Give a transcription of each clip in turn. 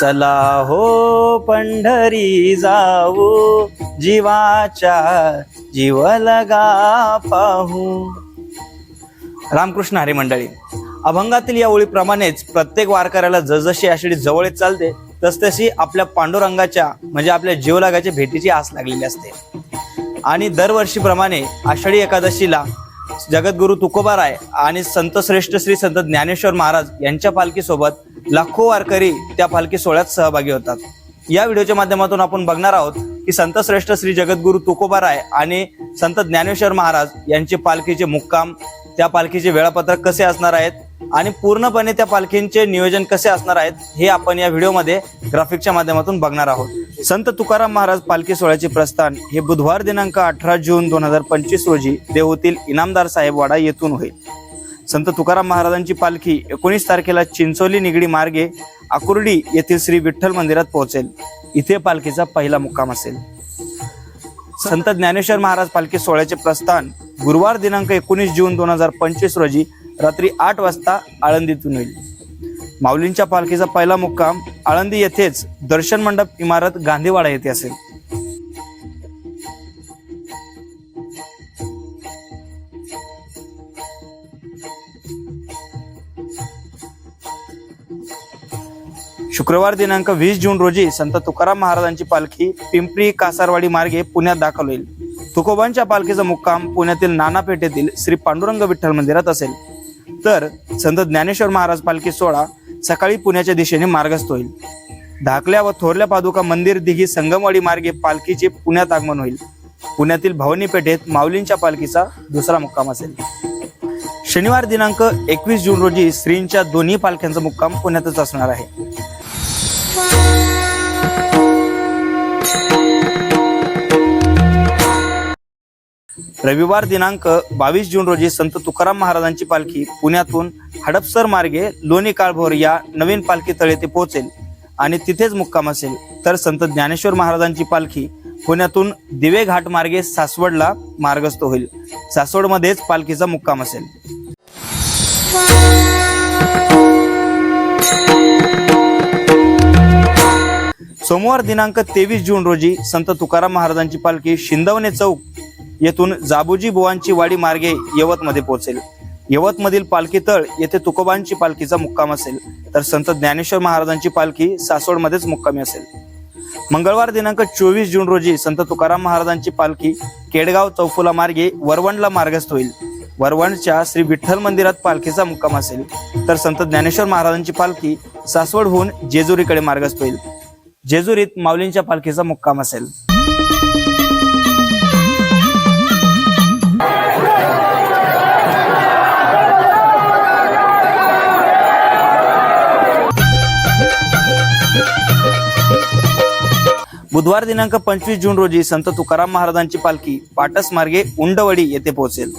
चला हो पंढरी जाऊ जीवाच्या जीव लगा पाहू. रामकृष्ण हरी मंडळी अभंगातील या ओळीप्रमाणेच प्रत्येक वारकऱ्याला जसजशी आषाढी जवळ येत चालते तसतशी आपल्या पांडुरंगाच्या म्हणजे आपल्या जीवलागाच्या भेटीची आस लागलेली असते. आणि दरवर्षीप्रमाणे आषाढी एकादशीला जगद्गुरु तुकोबाराय आणि संत श्रेष्ठ श्री संत ज्ञानेश्वर महाराज यांच्या पालखीसोबत लाखो वारकरी त्या पालखी सोहळ्यात सहभागी होतात. या व्हिडिओच्या माध्यमातून आपण बघणार आहोत की संत श्रेष्ठ श्री जगद्गुरु तुकोबाराय आणि संत ज्ञानेश्वर महाराज यांचे पालखीचे मुक्काम त्या पालखीचे वेळापत्रक कसे असणार आहेत आणि पूर्णपणे त्या पालखींचे नियोजन कसे असणार आहेत हे आपण या व्हिडिओमध्ये ग्राफिकच्या माध्यमातून बघणार आहोत. संत तुकाराम महाराज पालखी सोहळ्याचे प्रस्थान हे बुधवार दिनांक अठरा जून दोन हजार पंचवीस रोजी देहूतील इनामदार साहेब वाडा येथून होईल. संत तुकाराम महाराजांची पालखी एकोणीस तारखेला चिंचोली निगडी मार्गे आकुर्डी येथील श्री विठ्ठल मंदिरात पोहोचेल. इथे पालखीचा पहिला मुक्काम असेल. संत ज्ञानेश्वर महाराज पालखी सोहळ्याचे प्रस्थान गुरुवार दिनांक एकोणीस जून दोन हजार पंचवीस रोजी रात्री आठ वाजता आळंदीतून होईल. माऊलींच्या पालखीचा पहिला मुक्काम आळंदी येथेच दर्शन मंडप इमारत गांधीवाडा येथे असेल. शुक्रवार दिनांक वीस जून रोजी संत तुकाराम महाराजांची पालखी पिंपरी कासारवाडी मार्गे पुण्यात दाखल होईल. तुकोबांच्या पालखीचा मुक्काम पुण्यातील नाना पेठेतील श्री पांडुरंग विठ्ठल मंदिरात असेल. तर संत ज्ञानेश्वर महाराज पालखी सोहळा सकाळी पुण्याच्या दिशेने मार्गस्थ होईल. धाकल्या व थोरल्या पादुका मंदिर दिघी संगमवाडी मार्गे पालखीचे पुण्यात आगमन होईल. पुण्यातील भवानी पेठेत माऊलींच्या पालखीचा दुसरा मुक्काम असेल. शनिवार दिनांक एकवीस जून रोजी श्रींच्या दोन्ही पालख्यांचा मुक्काम पुण्यातच असणार आहे. रविवार दिनांक बावीस जून रोजी संत तुकाराम महाराजांची पालखी पुण्यातून हडपसर मार्गे लोणी काळभोर या नवीन पालखी तळे ते पोहोचेल आणि तिथेच मुक्काम असेल. तर संत ज्ञानेश्वर महाराजांची पालखी पुण्यातून दिवे घाट मार्गे सासवडला मार्गस्थ होईल. सासवडमध्येच पालखीचा मुक्काम असेल. सोमवार दिनांक तेवीस जून रोजी संत तुकाराम महाराजांची पालखी शिंदवणे चौक येथून जाबूजी बुवांची वाडी मार्गे यवतमध्ये पोहोचेल. यवतमधील पालखी तळ येथे तुकोबांची पालखीचा मुक्काम असेल. तर संत ज्ञानेश्वर महाराजांची पालखी सासवडमध्येच मुक्कामी असेल. मंगळवार दिनांक चोवीस जून रोजी संत तुकाराम महाराजांची पालखी केडगाव चौफुला मार्गे वरवणला मार्गस्थ होईल. वरवणच्या श्री विठ्ठल मंदिरात पालखीचा मुक्काम असेल. तर संत ज्ञानेश्वर महाराजांची पालखी सासवडहून जेजुरीकडे मार्गस्थ होईल. जेजुरीत माऊलींच्या पालखीचा मुक्काम असेल. बुधवार दिनांक पंचवीस जून रोजी संत तुकाराम महाराजांची पालखी पाटस मार्गे उंडवडी येथे पोहोचेल.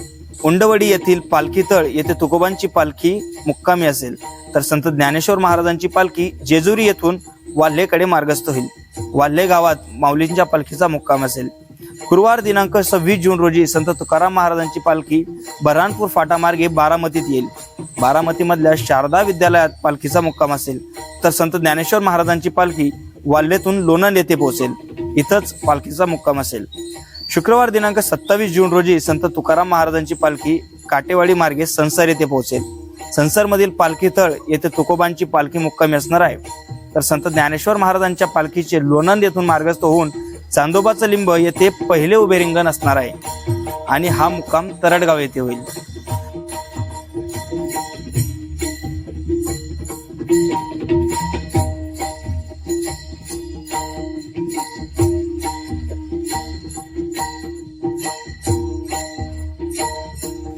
उंडवडी येथील पालखी तळ येथे तुकोबांची पालखी मुक्कामी असेल. तर संत ज्ञानेश्वर महाराजांची पालखी जेजुरी येथून वाल्हेकडे मार्गस्थ होईल. वाल्हे गावात माऊलींच्या पालखीचा मुक्काम असेल. गुरुवार दिनांक सव्वीस जून रोजी संत तुकाराम महाराजांची पालखी बऱ्हाणपूर फाटामार्गे बारामतीत येईल. बारामतीमधल्या शारदा विद्यालयात पालखीचा मुक्काम असेल. तर संत ज्ञानेश्वर महाराजांची पालखी वाल्हेतून लोणंद येथे पोहोचेल. इथंच पालखीचा मुक्काम असेल. शुक्रवार दिनांक सत्तावीस जून रोजी संत तुकाराम महाराजांची पालखी काटेवाडी मार्गे संसार येथे पोहोचेल. संसारमधील पालखी तळ येथे तुकोबांची पालखी मुक्कामी असणार आहे. तर संत ज्ञानेश्वर महाराजांच्या पालखीचे लोणंद येथून मार्गस्थ होऊन चांदोबाचं लिंब येथे पहिले उभे रिंगण असणार आहे. आणि हा मुक्काम तरडगाव येथे होईल.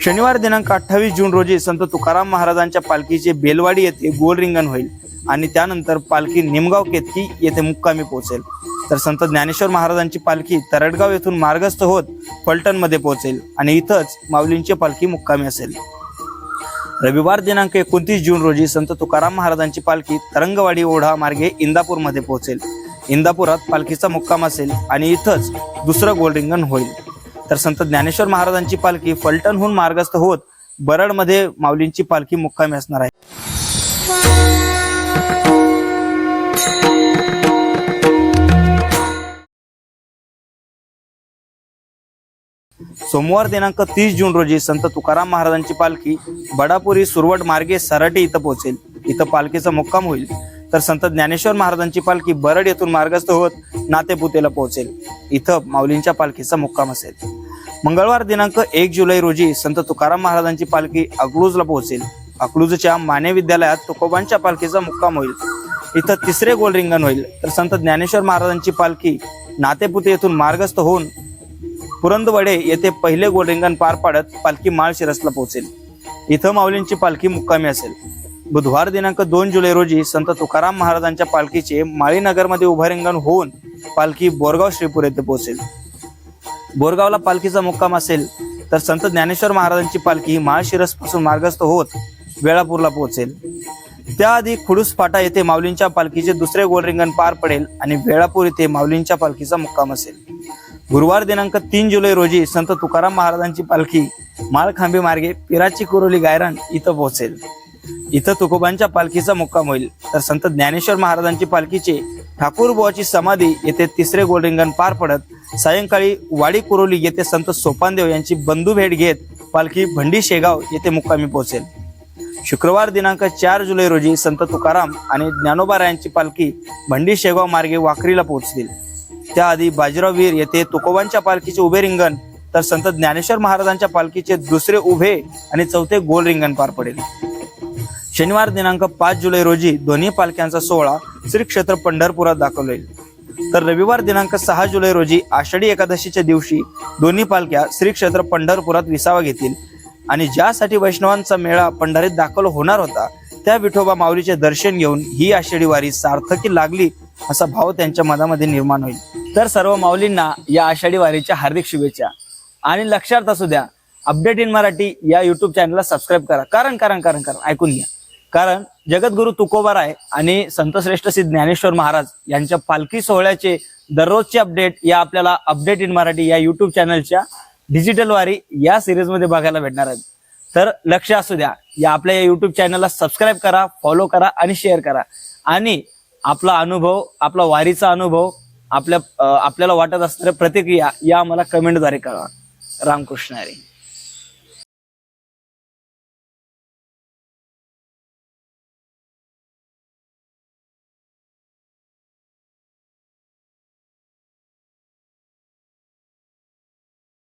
शनिवार दिनांक अठ्ठावीस जून रोजी संत तुकाराम महाराजांच्या पालखीचे बेलवाडी येथे गोल रिंगण होईल. आणि त्यानंतर पालखी निमगाव केतकी येथे मुक्कामी पोहोचेल. तर संत ज्ञानेश्वर महाराजांची पालखी तरडगाव येथून मार्गस्थ होत फलटणमध्ये पोहोचेल आणि इथंच माऊलींची पालखी मुक्कामी असेल. रविवार दिनांक एकोणतीस जून रोजी संत तुकाराम महाराजांची पालखी तरंगवाडी ओढा मार्गे इंदापूरमध्ये पोहोचेल. इंदापुरात पालखीचा मुक्काम असेल आणि इथंच दुसरं गोलरिंगण होईल. तर संत ज्ञानेश्वर महाराजांची पालखी फलटणहून मार्गस्थ होत बरडमध्ये माऊलींची पालखी मुक्कामी असणार आहे. सोमवार दिनांक तीस जून रोजी संत तुकाराम महाराजांची पालखी बडापुरी सुरवट मार्गे सराटी इथं पोहोचेल. इथं पालखीचा मुक्काम होईल. तर संत ज्ञानेश्वर महाराजांची पालखी बरड येथून मार्गस्थ होत नातेपुतेला पोहोचेल. इथं माऊलींच्या पालखीचा मुक्काम असेल. मंगळवार दिनांक एक जुलै रोजी संत तुकाराम महाराजांची पालखी अकलूजला पोहोचेल. अकलूजच्या माने विद्यालयात तुकोबांच्या पालखीचा मुक्काम होईल. इथं तिसरे गोल रिंगण होईल. तर संत ज्ञानेश्वर महाराजांची पालखी नातेपुते येथून मार्गस्थ होऊन पुरंदवडे येथे पहिले गोलरिंगण पार पाडत पालखी माळशिरसला पोहोचेल. इथं माऊलींची पालखी मुक्कामी असेल. बुधवार दिनांक दोन जुलै रोजी संत तुकाराम महाराजांच्या पालखीचे माळीनगरमध्ये उभारिंगण होऊन पालखी बोरगाव श्रीपूर येथे पोहोचेल. बोरगावला पालखीचा मुक्काम असेल तर संत ज्ञानेश्वर महाराजांची पालखी माळशिरसपासून मार्गस्थ होत वेळापूरला पोहोचेल. त्याआधी खुडूस फाटा येथे माऊलींच्या पालखीचे दुसरे गोलरिंगण पार पडेल आणि वेळापूर येथे माऊलींच्या पालखीचा मुक्काम असेल. गुरुवार दिनांक तीन जुलै रोजी संत तुकाराम महाराजांची पालखी माळखांबी मार्गे पिराची कुरोली गायरान इथं पोहोचेल. इथं तुकोबांच्या पालखीचा मुक्काम होईल. तर संत ज्ञानेश्वर महाराजांची पालखीचे ठाकूरबुवाची समाधी येथे तिसरे गोलरिंगण पार पडत सायंकाळी वाडी कुरोली येथे संत सोपानदेव यांची बंधू भेट घेत पालखी भंडी शेगाव येथे मुक्कामी पोहोचेल. शुक्रवार दिनांक चार जुलै रोजी संत तुकाराम आणि ज्ञानोबा रायांची पालखी भंडी शेगाव मार्गे वाखरीला पोहोचतील. त्याआधी बाजीराववीर येथे तुकोबांच्या पालखीचे उभे रिंगण तर संत ज्ञानेश्वर महाराजांच्या पालखीचे दुसरे उभे आणि चौथे गोल रिंगण पार पडेल. शनिवार दिनांक पाच जुलै रोजी दोन्ही पालख्यांचा सोहळा श्री क्षेत्र पंढरपुरात दाखल होईल तर रविवार दिनांक सहा जुलै रोजी आषाढी एकादशीच्या दिवशी दोन्ही पालख्या श्री क्षेत्र पंढरपुरात विसावा घेतील आणि ज्यासाठी वैष्णवांचा मेळा पंढरीत दाखल होणार होता त्या विठोबा माऊलीचे दर्शन घेऊन ही आषाढी वारी सार्थकी लागली असा भाव त्यांच्या मनामध्ये निर्माण होईल. तर सर्व माऊलींना या आषाढी वारीच्या हार्दिक शुभेच्छा. आणि लक्षात असू द्या अपडेट इन मराठी या युट्यूब चॅनलला सबस्क्राईब करा. कारण कारण कारण कारण ऐकून घ्या. कारण जगद्गुरु तुकोबाराय आणि संतश्रेष्ठ श्री ज्ञानेश्वर महाराज यांच्या पालखी सोहळ्याचे दररोजचे अपडेट या आपल्याला अपडेट इन मराठी या युट्यूब चॅनलच्या डिजिटल वारी या सिरीजमध्ये बघायला भेटणार आहेत. तर लक्ष असू द्या या आपल्या या युट्यूब चॅनलला सबस्क्राईब करा फॉलो करा आणि शेअर करा. आणि आपला अनुभव आपला वारीचा अनुभव आपल्या आपल्याला वाटत असणाऱ्या प्रतिक्रिया या आम्हाला कमेंटद्वारे कळवा. रामकृष्ण हरी.